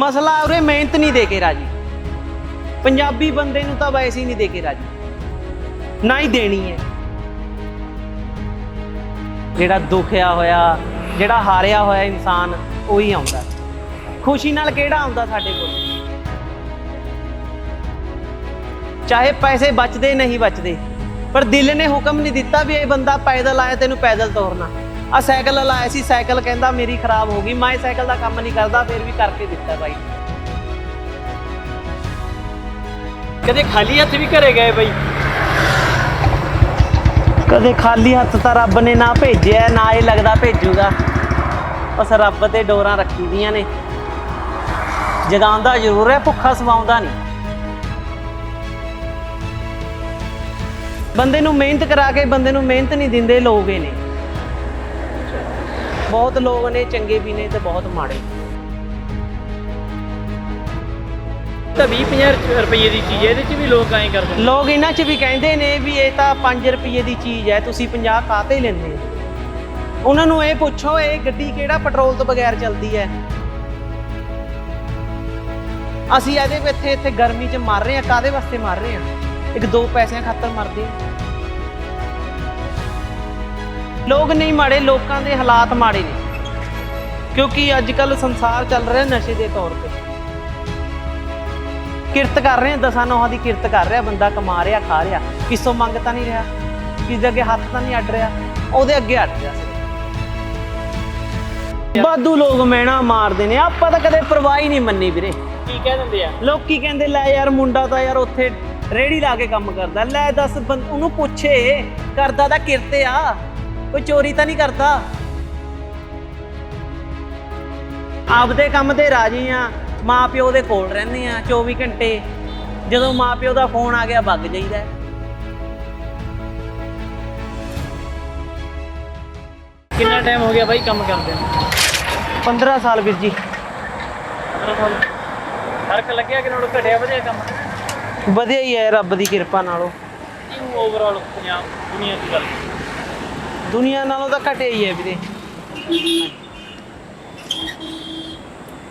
ਮਸਲਾ ਉਰੇ ਮਿਹਨਤ ਨਹੀਂ ਦੇ ਕੇ ਰਾਜੀ। ਪੰਜਾਬੀ ਬੰਦੇ ਨੂੰ ਤਾਂ ਵੈਸੇ ਹੀ ਨਹੀਂ ਦੇ ਕੇ ਰਾਜੀ। ਨਾ ਹੀ ਦੇਣੀ ਹੈ। ਜਿਹੜਾ ਦੁਖਿਆ ਹੋਇਆ, ਜਿਹੜਾ ਹਾਰਿਆ ਹੋਇਆ ਇਨਸਾਨ, ਉਹੀ ਆਉਂਦਾ। ਖੁਸ਼ੀ ਨਾਲ ਕਿਹੜਾ ਆਉਂਦਾ ਸਾਡੇ ਕੋਲ? ਚਾਹੇ ਪੈਸੇ ਬਚਦੇ ਨਹੀਂ ਬਚਦੇ, ਪਰ ਦਿਲ ਨੇ ਹੁਕਮ ਨਹੀਂ ਦਿੱਤਾ ਵੀ ਇਹ ਬੰਦਾ ਪੈਦਲ ਆਇਆ, ਤੈਨੂੰ ਪੈਦਲ ਤੋਰਨਾ। ਆ ਸਾਈਕਲ ਲਾਇਆ ਸੀ, ਸਾਈਕਲ ਕਹਿੰਦਾ ਮੇਰੀ ਖਰਾਬ ਹੋ ਗਈ, ਮੈਂ ਸਾਈਕਲ ਦਾ ਕੰਮ ਨਹੀਂ ਕਰਦਾ, ਫਿਰ ਵੀ ਕਰਕੇ ਦਿੱਤਾ ਬਾਈ। ਕਦੇ ਖਾਲੀ ਹੱਥ ਵੀ ਘਰੇ ਗਏ ਬਈ? ਕਦੇ ਖਾਲੀ ਹੱਥ ਤਾਂ ਰੱਬ ਨੇ ਨਾ ਭੇਜਿਆ, ਨਾ ਇਹ ਲੱਗਦਾ ਭੇਜੂਗਾ। ਬਸ ਰੱਬ ਤੇ ਡੋਰਾਂ ਰੱਖੀ ਦੀਆਂ ਨੇ। ਜਗਾਉਂਦਾ ਜ਼ਰੂਰ ਹੈ, ਭੁੱਖਾ ਸਵਾਉਂਦਾ ਨਹੀਂ। ਬੰਦੇ ਨੂੰ ਮਿਹਨਤ ਕਰਾ ਕੇ, ਬੰਦੇ ਨੂੰ ਮਿਹਨਤ ਨਹੀਂ ਦਿੰਦੇ, ਲੋਕ ਇਹ ਨੇ। ਬਹੁਤ ਲੋਕ ਨੇ ਚੰਗੇ ਵੀ ਨੇ ਤੇ ਬਹੁਤ ਮਾੜੇ ਤਾਂ 20 50 ਰੁਪਏ ਦੀ ਚੀਜ਼ ਹੈ ਇਹਦੇ 'ਚ ਵੀ ਲੋਕ ਐਂ ਕਰਦੇ ਨੇ। ਲੋਕ ਇਹਨਾਂ 'ਚ ਵੀ ਕਹਿੰਦੇ ਨੇ ਵੀ ਇਹ ਤਾਂ 5 ਰੁਪਏ ਦੀ ਚੀਜ਼ ਹੈ ਤੁਸੀਂ 50 ਕਾਤੇ ਲੈਂਦੇ ਹੋ। ਉਹਨਾਂ ਨੂੰ ਇਹ ਪੁੱਛੋ ਇਹ ਗੱਡੀ ਕਿਹੜਾ ਪੈਟਰੋਲ ਤੋਂ ਬਗੈਰ ਚੱਲਦੀ ਹੈ? ਅਸੀਂ ਇਹਦੇ ਵਿੱਚ ਇੱਥੇ ਇੱਥੇ ਗਰਮੀ 'ਚ ਮਰ ਰਹੇ ਹਾਂ ਕਾਦੇ ਵਾਸਤੇ ਮਰ ਰਹੇ ਹਾਂ? ਇੱਕ ਦੋ ਪੈਸਿਆਂ ਖਾਤਰ ਮਰਦੇ ਹਾਂ। ਲੋਕ ਨਹੀਂ ਮਾੜੇ ਲੋਕਾਂ ਦੇ ਹਾਲਾਤ ਮਾੜੇ ਨੇ। ਕਿਉਂਕਿ ਅੱਜ ਕੱਲ ਸੰਸਾਰ ਚੱਲ ਰਿਹਾ ਨਸ਼ੇ ਦੇ ਤੌਰ ਤੇ। ਕਿਰਤ ਕਰ ਰਹੇ ਆ ਦਸਾਂ ਨੌਹਾਂ ਦੀ ਕਿਰਤ ਕਰ ਰਿਹਾ ਬੰਦਾ ਕਮਾ ਰਿਹਾ ਖਾ ਰਿਹਾ ਕਿਸੋਂ ਮੰਗ ਤਾਂ ਨਹੀਂ ਰਿਹਾ ਕਿਸੇ ਦੇ ਅੱਗੇ ਹੱਥ ਤਾਂ ਨਹੀਂ ਅੱਡ ਰਿਹਾ ਉਹਦੇ ਅੱਗੇ ਅੱਡ ਰਿਹਾ ਬਾਦੂ ਲੋਕ ਮੈਣਾ ਮਾਰਦੇ ਨੇ ਆਪਾਂ ਤਾਂ ਕਦੇ ਪਰਵਾਹ ਹੀ ਨਹੀਂ ਮੰਨੀ ਵੀਰੇ। ਕੀ ਕਹਿ ਦਿੰਦੇ ਆ? ਲੋਕੀ ਕਹਿੰਦੇ ਲੈ ਯਾਰ ਮੁੰਡਾ ਤਾਂ ਯਾਰ ਉੱਥੇ ਰੇੜੀ ਲਾ ਕੇ ਕੰਮ ਕਰਦਾ ਲੈ ਦੱਸ ਉਹਨੂੰ ਪੁੱਛੇ ਕਰਦਾ ਤਾਂ ਕਿਰਤੇ ਆ। ਕੋਈ ਚੋਰੀ ਤਾਂ ਨਹੀਂ ਕਰਦਾ? ਆਪਦੇ ਕੰਮ ਤੇ ਰਾਜੀ ਆ ਮਾਂ ਪਿਓ ਦੇ ਕੋਲ ਰਹਿੰਦੇ ਆ 24 ਘੰਟੇ। ਜਦੋਂ ਮਾਂ ਪਿਓ ਦਾ ਫੋਨ ਆ ਗਿਆ ਵੱਗ ਜਾਈਦਾ। ਕਿੰਨਾ ਟਾਈਮ ਹੋ ਗਿਆ ਬਾਈ ਕੰਮ ਕਰਦੇ ਨੂੰ? 15 ਸਾਲ ਵੀਰ ਜੀ। ਫ਼ਰਕ ਲੱਗਿਆ ਕਿ ਨਾਲੋਂ ਘਟਿਆ ਵਧਿਆ ਕੰਮ? ਵਧੀਆ ਹੀ ਹੈ ਰੱਬ ਦੀ ਕਿਰਪਾ ਨਾਲੋਂ। ਓਵਰਆਲ ਪੰਜਾਬ ਦੁਨੀਆ ਦੀ ਗੱਲ? ਦੁਨੀਆ ਨਾਲੋਂ ਤਾਂ ਘਟਿਆ ਹੀ ਹੈ ਵੀਰੇ।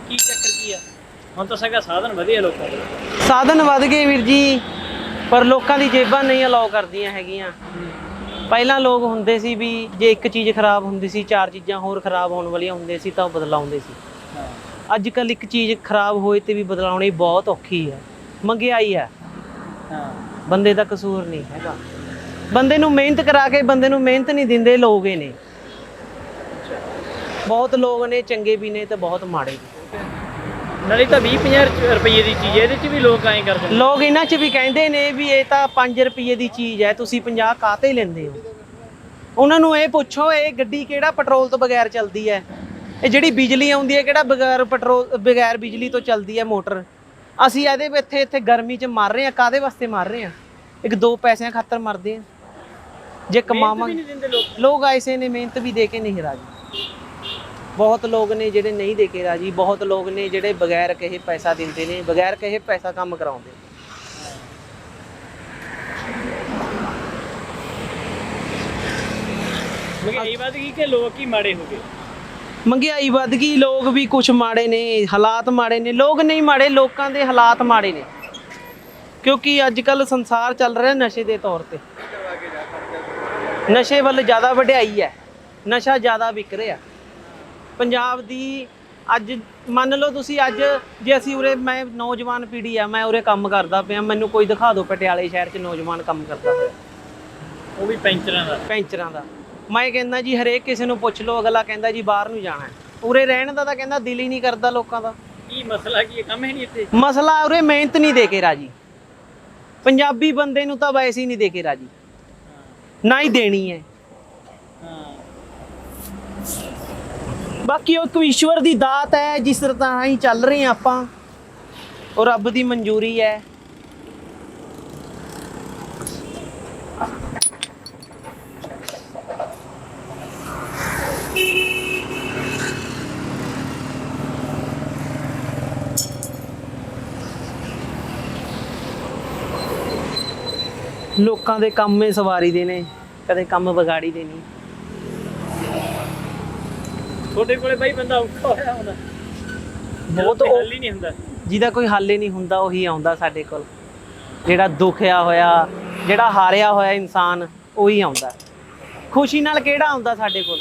ਕੀ ਚੱਕਰ ਕੀ ਆ? ਹੁਣ ਤਾਂ ਸਗਾ ਸਾਧਨ ਵਧੀਆ ਲੋਕਾਂ ਦੇ। ਸਾਧਨ ਵੱਧ ਗਏ ਵੀਰ ਜੀ ਪਰ ਲੋਕਾਂ ਦੀ ਜੇਬਾਂ ਨਹੀਂ ਅਲਾਉ ਕਰਦੀਆਂ ਹੈਗੀਆਂ। ਪਹਿਲਾਂ ਲੋਕ ਹੁੰਦੇ ਸੀ ਵੀ ਜੇ ਇੱਕ ਚੀਜ਼ ਖਰਾਬ ਹੁੰਦੀ ਸੀ ਚਾਰ ਚੀਜ਼ਾਂ ਹੋਰ ਖਰਾਬ ਹੋਣ ਵਾਲੀਆਂ ਹੁੰਦੀਆਂ ਸੀ ਤਾਂ ਉਹ ਬਦਲਾਉਂਦੇ ਸੀ। ਅੱਜ ਕੱਲ ਇੱਕ ਚੀਜ਼ ਖਰਾਬ ਹੋਏ ਤੇ ਵੀ ਬਦਲਾਉਣੀ ਬਹੁਤ ਔਖੀ ਹੈ। ਮੰਗਿਆਈ ਹਾਂ। ਬੰਦੇ ਦਾ ਕਸੂਰ ਨਹੀਂ ਹੈਗਾ। ਬੰਦੇ ਨੂੰ ਮਿਹਨਤ ਕਰਾ ਕੇ ਬੰਦੇ ਨੂੰ ਮਿਹਨਤ ਨਹੀਂ ਦਿੰਦੇ ਲੋਕ ਇਹ ਨੇ। ਬਹੁਤ ਲੋਕ ਨੇ ਚੰਗੇ ਵੀ ਨੇ ਤੇ ਬਹੁਤ ਮਾੜੇ ਵੀ। ਨਾਲੇ ਤਾਂ 20 50 ਰੁਪਏ ਦੀ ਚੀਜ਼ ਹੈ ਇਹਦੇ 'ਚ ਵੀ ਲੋਕ ਐਂ ਕਰਦੇ ਨੇ। ਲੋਕ ਇਹਨਾਂ 'ਚ ਵੀ ਕਹਿੰਦੇ ਨੇ ਵੀ ਇਹ ਤਾਂ 5 ਰੁਪਏ ਦੀ ਚੀਜ਼ ਹੈ ਤੁਸੀਂ 50 ਕਾਤੇ ਲੈਂਦੇ ਹੋ? ਉਹਨਾਂ ਨੂੰ ਇਹ ਪੁੱਛੋ ਇਹ ਗੱਡੀ ਕਿਹੜਾ ਪੈਟਰੋਲ ਤੋਂ ਬਗੈਰ ਚੱਲਦੀ ਹੈ? ਇਹ ਜਿਹੜੀ ਬਿਜਲੀ ਆਉਂਦੀ ਹੈ ਕਿਹੜਾ ਬਗੈਰ ਪੈਟਰੋਲ ਬਗੈਰ ਬਿਜਲੀ ਤੋਂ ਚੱਲਦੀ ਹੈ ਮੋਟਰ? ਅਸੀਂ ਇਹਦੇ ਵਿੱਚ ਇੱਥੇ ਇੱਥੇ ਗਰਮੀ 'ਚ ਮਰ ਰਹੇ ਹਾਂ ਕਾਦੇ ਵਾਸਤੇ ਮਰ ਰਹੇ ਹਾਂ? ਇੱਕ ਦੋ ਪੈਸਿਆਂ ਖਾਤਰ ਮਰਦੇ ਹਾਂ। ਜੇ ਮਿਹਨਤ ਕਮਾਵਾਂਗੇ ਵੀ ਨਹੀਂ ਦਿੰਦੇ ਲੋਕ। ਲੋਕ ਐਸੇ ਨੇ ਮਿਹਨਤ ਵੀ ਦੇ ਕੇ ਨਹੀਂ ਰਾਜੀ। ਬਹੁਤ ਲੋਕ ਨੇ ਜਿਹੜੇ ਨਹੀਂ ਦੇ ਕੇ ਰਾਜੀ ਬਹੁਤ ਲੋਕ ਨੇ ਜਿਹੜੇ ਬਗੈਰ ਕਹੇ ਪੈਸਾ ਦਿੰਦੇ ਨੇ ਬਗੈਰ ਕਹੇ ਪੈਸਾ ਕੰਮ ਕਰਾਉਂਦੇ ਮਹਿੰਗਾਈ ਵੱਧ ਗਈ ਕਿ ਲੋਕ ਹੀ ਮਾੜੇ ਹੋ ਗਏ? ਮਹਿੰਗਾਈ ਵੱਧ ਗਈ ਲੋਕ ਵੀ ਕੁਝ ਮਾੜੇ ਨੇ ਹਾਲਾਤ ਮਾੜੇ ਨੇ। ਲੋਕ ਨਹੀਂ ਮਾੜੇ ਲੋਕਾਂ ਦੇ ਹਾਲਾਤ ਮਾੜੇ ਨੇ। ਕਿਉਂਕਿ ਅੱਜ ਕੱਲ ਸੰਸਾਰ ਚੱਲ ਰਿਹਾ ਨਸ਼ੇ ਦੇ ਤੌਰ ਤੇ। ਨਸ਼ੇ ਵੱਲ ਜ਼ਿਆਦਾ ਵਡਿਆਈ ਹੈ। ਨਸ਼ਾ ਜ਼ਿਆਦਾ ਵਿਕ ਰਿਹਾ। ਪੰਜਾਬ ਦੀ ਅੱਜ ਮੰਨ ਲਓ ਤੁਸੀਂ ਅੱਜ ਜੇ ਅਸੀਂ ਉਰੇ ਮੈਂ ਨੌਜਵਾਨ ਪੀੜ੍ਹੀ ਆ ਮੈਂ ਉਰੇ ਕੰਮ ਕਰਦਾ ਪਿਆ ਮੈਨੂੰ ਕੋਈ ਦਿਖਾ ਦਿਓ ਪਟਿਆਲੇ ਸ਼ਹਿਰ 'ਚ ਨੌਜਵਾਨ ਕੰਮ ਕਰਦਾ ਹੋਇਆ ਉਹ ਵੀ ਪੈਂਚਰਾਂ ਦਾ। ਪੈਂਚਰਾਂ ਦਾ। ਮੈਂ ਕਹਿੰਦਾ ਜੀ ਹਰੇਕ ਕਿਸੇ ਨੂੰ ਪੁੱਛ ਲਓ ਅਗਲਾ ਕਹਿੰਦਾ ਜੀ ਬਾਹਰ ਨੂੰ ਜਾਣਾ ਹੈ। ਉਰੇ ਰਹਿਣ ਦਾ ਤਾਂ ਕਹਿੰਦਾ ਦਿਲ ਹੀ ਨਹੀਂ ਕਰਦਾ ਲੋਕਾਂ ਦਾ। ਕੀ ਮਸਲਾ ਕੀ ਹੈ? ਕੰਮ ਹੈ ਨਹੀਂ ਇੱਥੇ? ਮਸਲਾ ਉਰੇ ਮਿਹਨਤ ਨਹੀਂ ਦੇ ਕੇ ਰਾਜੀ। ਪੰਜਾਬੀ ਬੰਦੇ ਨੂੰ ਤਾਂ ਵੈਸੇ ਹੀ ਨਹੀਂ ਦੇ ਕੇ ਰਾਜੀ। ਨਾ ਹੀ ਦੇਣੀ ਹੈ। ਬਾਕੀ ਉਹ ਇੱਕ ਈਸ਼ਵਰ ਦੀ ਦਾਤ ਹੈ, ਜਿਸ ਤਰ੍ਹਾਂ ਹੀ ਚੱਲ ਰਹੇ ਹਾਂ ਆਪਾਂ। ਉਹ ਰੱਬ ਦੀ ਮਨਜ਼ੂਰੀ ਹੈ। ਲੋਕਾਂ ਦੇ ਕੰਮੇ ਸਵਾਰੀ ਦੇ ਨੇ ਕਦੇ ਕੰਮ ਵਿਗਾੜੀ ਦੇ ਨਹੀਂ ਤੁਹਾਡੇ ਕੋਲੇ ਬਾਈ ਬੰਦਾ ਔਖਾ ਹੋਇਆ ਹੁੰਦਾ ਬਹੁਤ ਹੱਲ ਹੀ ਨਹੀਂ ਹੁੰਦਾ। ਜਿਹਦਾ ਕੋਈ ਹੱਲ ਹੀ ਨਹੀਂ ਹੁੰਦਾ ਉਹੀ ਆਉਂਦਾ ਸਾਡੇ ਕੋਲ। ਜਿਹੜਾ ਦੁਖਿਆ ਹੋਇਆ ਜਿਹੜਾ ਹਾਰਿਆ ਹੋਇਆ ਇਨਸਾਨ ਉਹੀ ਆਉਂਦਾ। ਖੁਸ਼ੀ ਨਾਲ ਕਿਹੜਾ ਆਉਂਦਾ ਸਾਡੇ ਕੋਲ?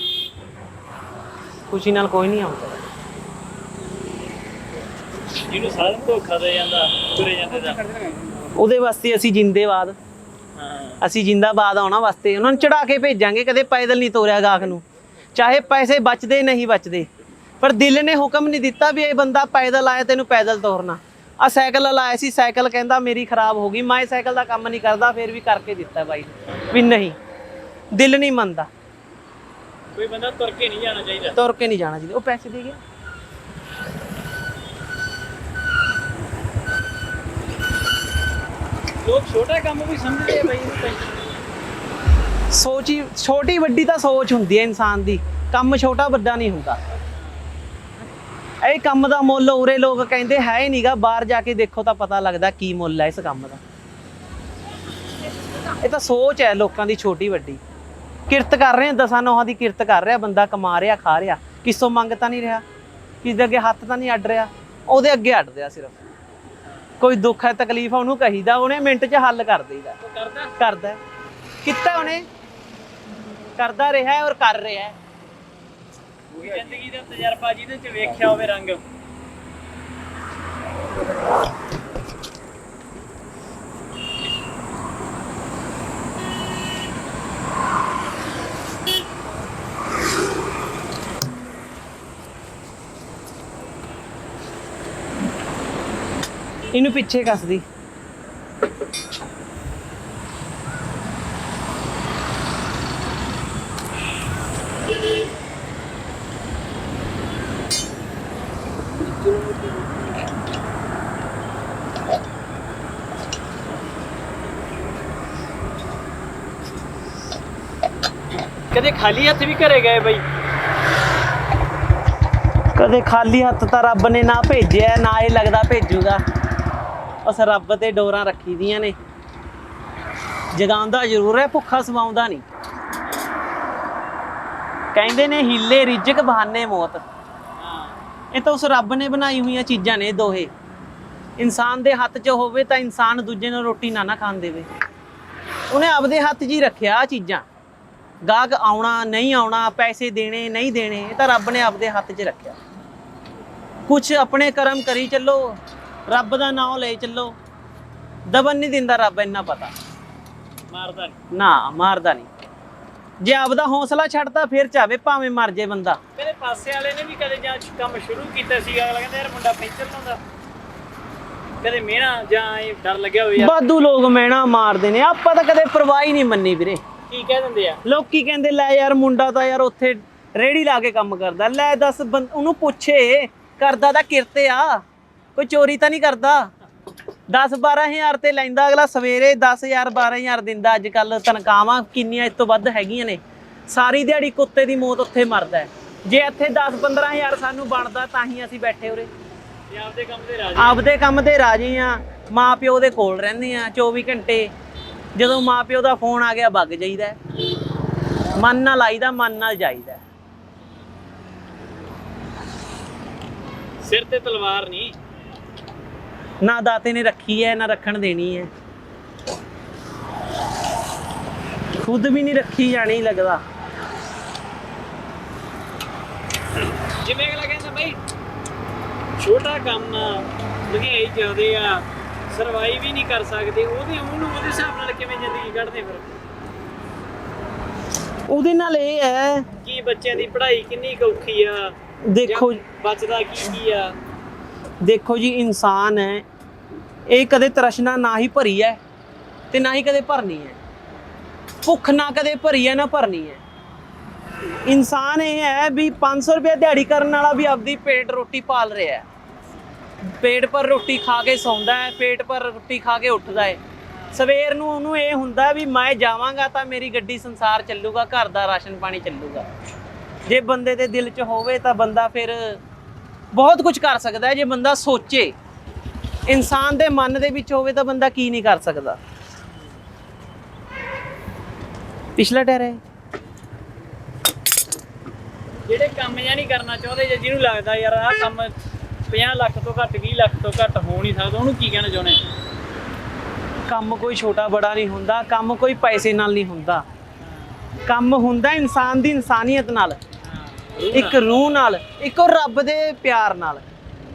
ਖੁਸ਼ੀ ਨਾਲ ਕੋਈ ਨਹੀਂ ਆਉਂਦਾ। ਜਿਹਨੂੰ ਸਾਧਨ ਧੋਖਾ ਦੇ ਜਾਂਦਾ ਤੁਰੇ ਜਾਂਦੇ ਦਾ। ਉਹਦੇ ਵਾਸਤੇ ਅਸੀਂ ਜਿੰਦੇਵਾਦ। ਹਾਂ ਅਸੀਂ ਜਿੰਦਾਬਾਦ ਆਉਣਾ ਵਾਸਤੇ। ਉਹਨਾਂ ਨੂੰ ਚੜਾ ਕੇ ਭੇਜਾਂਗੇ ਕਦੇ ਪੈਦਲ ਨਹੀਂ ਤੋਰਿਆ ਗਾਖ ਨੂੰ। ਚਾਹੇ ਪੈਸੇ ਬਚਦੇ ਨਹੀਂ ਬਚਦੇ। ਪਰ ਦਿਲ ਨੇ ਹੁਕਮ ਨਹੀਂ ਦਿੱਤਾ ਵੀ ਇਹ ਬੰਦਾ ਪੈਦਲ ਆਇਆ ਤੈਨੂੰ ਪੈਦਲ ਤੋਰਨਾ। ਆ ਸਾਈਕਲ ਲਾਇਆ ਸੀ ਸਾਈਕਲ ਕਹਿੰਦਾ ਮੇਰੀ ਖਰਾਬ ਹੋ ਗਈ। ਮੈਂ ਸਾਈਕਲ ਦਾ ਕੰਮ ਨਹੀਂ ਕਰਦਾ ਫਿਰ ਵੀ ਕਰਕੇ ਦਿੱਤਾ ਬਾਈ। ਵੀ ਨਹੀਂ ਦਿਲ ਨਹੀਂ ਮੰਨਦਾ। ਕੋਈ ਬੰਦਾ ਤੁਰ ਕੇ ਨਹੀਂ ਜਾਣਾ ਚਾਹੀਦਾ। ਤੁਰ ਕੇ ਨਹੀਂ ਜਾਣਾ ਚਾਹੀਦਾ। ਉਹ ਪੈਸੇ ਦੇ ਗਿਆ। ਲੋਕ ਛੋਟਾ ਕੰਮ ਵੀ ਸਮਝਦੇ ਆ ਬਈ ਇਹਨੂੰ ਤਾਂ। ਸੋਚ ਹੀ ਛੋਟੀ ਵੱਡੀ ਤਾਂ ਸੋਚ ਹੁੰਦੀ ਹੈ ਇਨਸਾਨ ਦੀ। ਕੰਮ ਛੋਟਾ ਵੱਡਾ ਨਹੀਂ ਹੁੰਦਾ। ਇਹ ਕੰਮ ਦਾ ਮੁੱਲ ਉਰੇ ਲੋਕ ਕਹਿੰਦੇ ਹੈ ਹੀ ਨਹੀਂਗਾ ਬਾਹਰ ਜਾ ਕੇ ਦੇਖੋ ਤਾਂ ਪਤਾ ਲੱਗਦਾ ਕੀ ਮੁੱਲ ਹੈ ਇਸ ਕੰਮ ਦਾ। ਇਹ ਤਾਂ ਸੋਚ ਹੈ ਲੋਕਾਂ ਦੀ ਛੋਟੀ ਵੱਡੀ। ਕਿਰਤ ਕਰ ਰਹੇ ਆ, ਦਸਾਂ ਨੋਹਾਂ ਦੀ ਕਿਰਤ ਕਰ ਰਿਹਾ, ਬੰਦਾ ਕਮਾ ਰਿਹਾ, ਖਾ ਰਿਹਾ। ਕਿਸੋਂ ਮੰਗ ਤਾਂ ਨਹੀਂ ਰਿਹਾ। ਕਿਸੇ ਦੇ ਅੱਗੇ ਹੱਥ ਤਾਂ ਨਹੀਂ ਅੱਡ ਰਿਹਾ। ਉਹਦੇ ਅੱਗੇ ਅੱਡ ਰਿਹਾ ਸਿਰਫ। ਕੋਈ ਦੁੱਖ ਹੈ ਤਕਲੀਫ ਹੈ ਉਹਨੂੰ ਕਹੀਦਾ ਉਹਨੇ ਮਿੰਟ 'ਚ ਹੱਲ ਕਰ ਦੇਈਦਾ। ਕਰਦਾ? ਕਰਦਾ। ਕੀਤਾ ਉਹਨੇ? ਕਰਦਾ ਰਿਹਾ ਹੈ ਔਰ ਕਰ ਰਿਹਾ ਜ਼ਿੰਦਗੀ ਦਾ ਤਜਰਬਾ ਜਿਹਦੇ ਚ ਵੇਖਿਆ ਹੋਵੇ ਰੰਗ। ਇਹਨੂੰ ਪਿੱਛੇ ਕੱਸਦੀ ਕਦੇ ਖਾਲੀ ਹੱਥ ਵੀ ਘਰੇ ਗਏ ਬਈ? ਕਦੇ ਖਾਲੀ ਹੱਥ ਤਾਂ ਰੱਬ ਨੇ ਨਾ ਭੇਜਿਆ ਨਾ ਇਹ ਲੱਗਦਾ ਭੇਜੂਗਾ। ਉਸ ਰੱਬ ਤੇ ਡੋਰਾਂ ਰੱਖੀ ਦੀਆਂ ਨੇ। ਜਗਾਉਂਦਾ ਜ਼ਰੂਰ ਹੈ, ਭੁੱਖਾ ਸਵਾਉਂਦਾ ਨਹੀਂ। ਕਹਿੰਦੇ ਨੇ ਹੀਲੇ ਰਿਜਕ ਬਹਾਨੇ ਮੌਤ। ਇਹ ਤਾਂ ਉਸ ਰੱਬ ਨੇ ਬਣਾਈ ਹੋਈਆਂ ਚੀਜ਼ਾਂ ਨੇ ਦੋਹੇ। ਇਨਸਾਨ ਦੇ ਹੱਥ 'ਚ ਹੋਵੇ ਤਾਂ ਇਨਸਾਨ ਦੂਜੇ ਨੂੰ ਰੋਟੀ ਨਾ ਨਾ ਖਾਣ ਦੇਵੇ। ਉਹਨੇ ਆਪਦੇ ਹੱਥ 'ਚ ਹੀ ਰੱਖਿਆ ਆ ਚੀਜ਼ਾਂ। ਗਾਹਕ ਆਉਣਾ, ਨਹੀਂ ਆਉਣਾ, ਪੈਸੇ ਦੇਣੇ, ਨਹੀਂ ਦੇਣੇ, ਇਹ ਤਾਂ ਰੱਬ ਨੇ ਆਪਦੇ ਹੱਥ 'ਚ ਰੱਖਿਆ। ਕੁਝ ਆਪਣੇ ਕਰਮ ਕਰੀ ਚੱਲੋ। ਰੱਬ ਦਾ ਨਾਮ ਲੈ ਚੱਲੋ। ਦਬਨ ਨਹੀਂ ਦਿੰਦਾ ਰੱਬ ਇੰਨਾ ਪਤਾ। ਮਾਰਦਾ ਨੀ। ਨਾ ਮਾਰਦਾ ਨਹੀਂ। ਜੇ ਆਪਦਾ ਹੌਸਲਾ ਛੱਡਦਾ ਫਿਰ ਚਾਵੇ ਭਾਵੇਂ ਮਰ ਜੇ ਬੰਦਾ। ਮੇਰੇ ਪਾਸੇ ਵਾਲੇ ਨੇ ਵੀ ਕਦੇ ਜਾਂ ਕੰਮ ਸ਼ੁਰੂ ਕੀਤਾ ਸੀ ਅਗਲਾ ਕਹਿੰਦਾ ਯਾਰ ਮੁੰਡਾ ਪੈਂਚਰ ਲਾਉਂਦਾ ਕਦੇ ਮਿਹਣਾ ਜਾਂ ਇਹ ਡਰ ਲੱਗਿਆ ਯਾਰ ਬਾਦੂ ਲੋਕ ਮੈਣਾ ਮਾਰਦੇ ਨੇ। ਆਪਾਂ ਤਾਂ ਕਦੇ ਪਰਵਾਹ ਹੀ ਨਹੀਂ ਮੰਨੀ ਵੀਰੇ। ਕੀ ਕਹਿ ਦਿੰਦੇ ਆ? ਲੋਕੀ ਕਹਿੰਦੇ ਲੈ ਯਾਰ ਮੁੰਡਾ ਤਾਂ ਯਾਰ ਉੱਥੇ ਰੇੜੀ ਲਾ ਕੇ ਕੰਮ ਕਰਦਾ। ਲੈ ਦੱਸ ਉਹਨੂੰ ਪੁੱਛੇ ਕਰਦਾ ਤਾਂ ਕਿਰਤੇ ਆ। ਕੋਈ ਚੋਰੀ ਤਾਂ ਨਹੀਂ ਕਰਦਾ। 10 12000 ਤੇ ਲੈਂਦਾ ਅਗਲਾ ਸਵੇਰੇ 10000 12000 ਦਿੰਦਾ। ਅੱਜ ਕੱਲ ਤਨਖਾਹਾਂ ਕਿੰਨੀਆਂ ਇਸ ਤੋਂ ਵੱਧ ਹੈਗੀਆਂ ਨੇ। ਸਾਰੀ ਦਿਹਾੜੀ ਕੁੱਤੇ ਦੀ ਮੌਤ ਉੱਥੇ ਮਰਦਾ ਜੇ ਇੱਥੇ 10 15000 ਸਾਨੂੰ ਬਣਦਾ, ਤਾਂ ਹੀ ਅਸੀਂ ਬੈਠੇ ਉਰੇ। ਆਪਦੇ ਕੰਮ ਤੇ ਰਾਜੀ ਆਪਦੇ ਕੰਮ ਤੇ ਰਾਜੀ ਆ ਮਾਂ ਪਿਓ ਦੇ ਕੋਲ ਰਹਿੰਦੇ ਆ 24 ਘੰਟੇ। ਜਦੋਂ ਮਾਂ ਪਿਓ ਦਾ ਫੋਨ ਆ ਗਿਆ, ਵੱਗ ਜਾਈਦਾ ਮਨ ਨਾਲ ਆਈਦਾ, ਮਨ ਨਾਲ ਜਾਈਦਾ ਸਿਰ ਤੇ ਤਲਵਾਰ ਨਹੀਂ। ਨਾ ਦਾਤੇ ਨੇ ਰੱਖੀ ਹੈ ਨਾ ਰੱਖਣ ਦੇਣੀ ਹੈ। ਖੁਦ ਵੀ ਨਹੀਂ ਰੱਖੀ ਜਾਣੀ ਲੱਗਦਾ। ਜਿਵੇਂ ਅਗਲਾ ਕਹਿੰਦਾ ਬਈ ਛੋਟਾ ਕੰਮ ਮਹਿੰਗਾਈ ਜ਼ਿਆਦੇ ਆ ਸਰਵਾਈਵ ਵੀ ਨਹੀਂ ਕਰ ਸਕਦੇ। ਉਹਦੇ ਉਹਨੂੰ ਉਹਦੇ ਹਿਸਾਬ ਨਾਲ ਕਿਵੇਂ ਜ਼ਿੰਦਗੀ ਕੱਢਦੇ ਫਿਰ? ਉਹਦੇ ਨਾਲ ਇਹ ਹੈ ਕੀ ਬੱਚਿਆਂ ਦੀ ਪੜ੍ਹਾਈ ਕਿੰਨੀ ਔਖੀ ਆ? ਦੇਖੋ ਬਚਦਾ ਕੀ ਕੀ ਆ? ਦੇਖੋ ਜੀ, ਇਨਸਾਨ ਹੈ। ਇਹ ਕਦੇ ਤ੍ਰਸ਼ਨਾ ਨਾ ਹੀ ਭਰੀ ਹੈ ਤੇ ਨਾ ਹੀ ਕਦੇ ਭਰਨੀ ਹੈ। ਭੁੱਖ ਨਾ ਕਦੇ ਭਰੀ ਹੈ, ਨਾ ਭਰਨੀ ਹੈ। ਇਨਸਾਨ ਇਹ ਹੈ ਵੀ 500 ਰੁਪਏ ਦਿਹਾੜੀ ਕਰਨ ਵਾਲਾ ਵੀ ਆਪਦੀ ਪੇਟ ਰੋਟੀ ਪਾਲ ਰਿਹਾ ਹੈ। ਪੇਟ ਪਰ ਰੋਟੀ ਖਾ ਕੇ ਸੌਂਦਾ ਹੈ, ਪੇਟ ਪਰ ਰੋਟੀ ਖਾ ਕੇ ਉੱਠਦਾ ਹੈ। ਸਵੇਰ ਨੂੰ ਉਹਨੂੰ ਇਹ ਹੁੰਦਾ ਵੀ ਮੈਂ ਜਾਵਾਂਗਾ ਤਾਂ ਮੇਰੀ ਗੱਡੀ ਸੰਸਾਰ ਚੱਲੂਗਾ, ਘਰ ਦਾ ਰਾਸ਼ਨ ਪਾਣੀ ਚੱਲੂਗਾ। ਜੇ ਬੰਦੇ ਦੇ ਦਿਲ 'ਚ ਹੋਵੇ ਤਾਂ ਬੰਦਾ ਫਿਰ ਬਹੁਤ ਕੁਝ ਕਰ ਸਕਦਾ ਹੈ ਜੇ ਬੰਦਾ ਸੋਚੇ। ਇਨਸਾਨ ਦੇ ਮਨ ਦੇ ਵਿੱਚ ਹੋਵੇ ਤਾਂ ਬੰਦਾ ਕੀ ਨਹੀਂ ਕਰ ਸਕਦਾ। ਪਿਛਲਾ ਟਾਇਰ ਹੈ। ਜਿਹੜੇ ਕੰਮ ਜਾਂ ਨਹੀਂ ਕਰਨਾ ਚਾਹੁੰਦੇ ਜਾਂ ਜਿਹਨੂੰ ਲੱਗਦਾ ਯਾਰ ਆਹ ਕੰਮ 50 ਲੱਖ ਤੋਂ ਘੱਟ 20 ਲੱਖ ਤੋਂ ਘੱਟ ਹੋ ਨਹੀਂ ਸਕਦਾ ਉਹਨੂੰ ਕੀ ਕਹਿਣਾ ਚਾਹੁੰਦੇ? ਕੰਮ ਕੋਈ ਛੋਟਾ ਬੜਾ ਨਹੀਂ ਹੁੰਦਾ ਕੰਮ ਕੋਈ ਪੈਸੇ ਨਾਲ ਨਹੀਂ ਹੁੰਦਾ। ਕੰਮ ਹੁੰਦਾ ਇਨਸਾਨ ਦੀ ਇਨਸਾਨੀਅਤ ਨਾਲ। ਇੱਕ ਰੂਹ ਨਾਲ ਇੱਕ ਉਹ ਰੱਬ ਦੇ ਪਿਆਰ ਨਾਲ।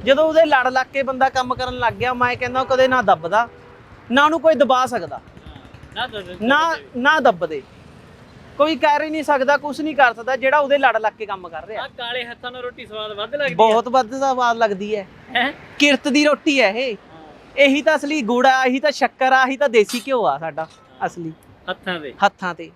ਜਦੋਂ ਉਹਦੇ ਲੜ ਲੱਗ ਕੇ ਬੰਦਾ ਕੰਮ ਕਰਨ ਲੱਗ ਗਿਆ ਮੈਂ ਕਹਿੰਦਾ ਉਹ ਕਦੇ ਨਾ ਦੱਬਦਾ ਨਾ ਉਹਨੂੰ ਕੋਈ ਦਬਾ ਸਕਦਾ। ਨਾ ਨਾ ਦੱਬਦੇ। ਕੋਈ ਕਹਿ ਹੀ ਨਹੀਂ ਸਕਦਾ ਕੁਝ ਨਹੀਂ ਕਰ ਸਕਦਾ ਜਿਹੜਾ ਉਹਦੇ ਲੜ ਲੱਗ ਕੇ ਕੰਮ ਕਰ ਰਿਹਾ। ਆ ਕਾਲੇ ਹੱਥਾਂ ਨਾਲ ਰੋਟੀ ਸਵਾਦ ਵੱਧ ਲੱਗਦੀ ਬਹੁਤ ਵੱਧ ਸਵਾਦ ਲੱਗਦੀ ਹੈ। ਹੈ? ਕਿਰਤ ਦੀ ਰੋਟੀ ਹੈ ਇਹ। ਇਹੀ ਤਾਂ ਅਸਲੀ ਗੁੜ ਆ ਇਹੀ ਤਾਂ ਸ਼ੱਕਰ ਆ ਇਹੀ ਤਾਂ ਦੇਸੀ ਘਿਓ ਆ ਸਾਡਾ ਅਸਲੀ। ਹੱਥਾਂ ਦੇ ਹੱਥਾਂ ਤੇ।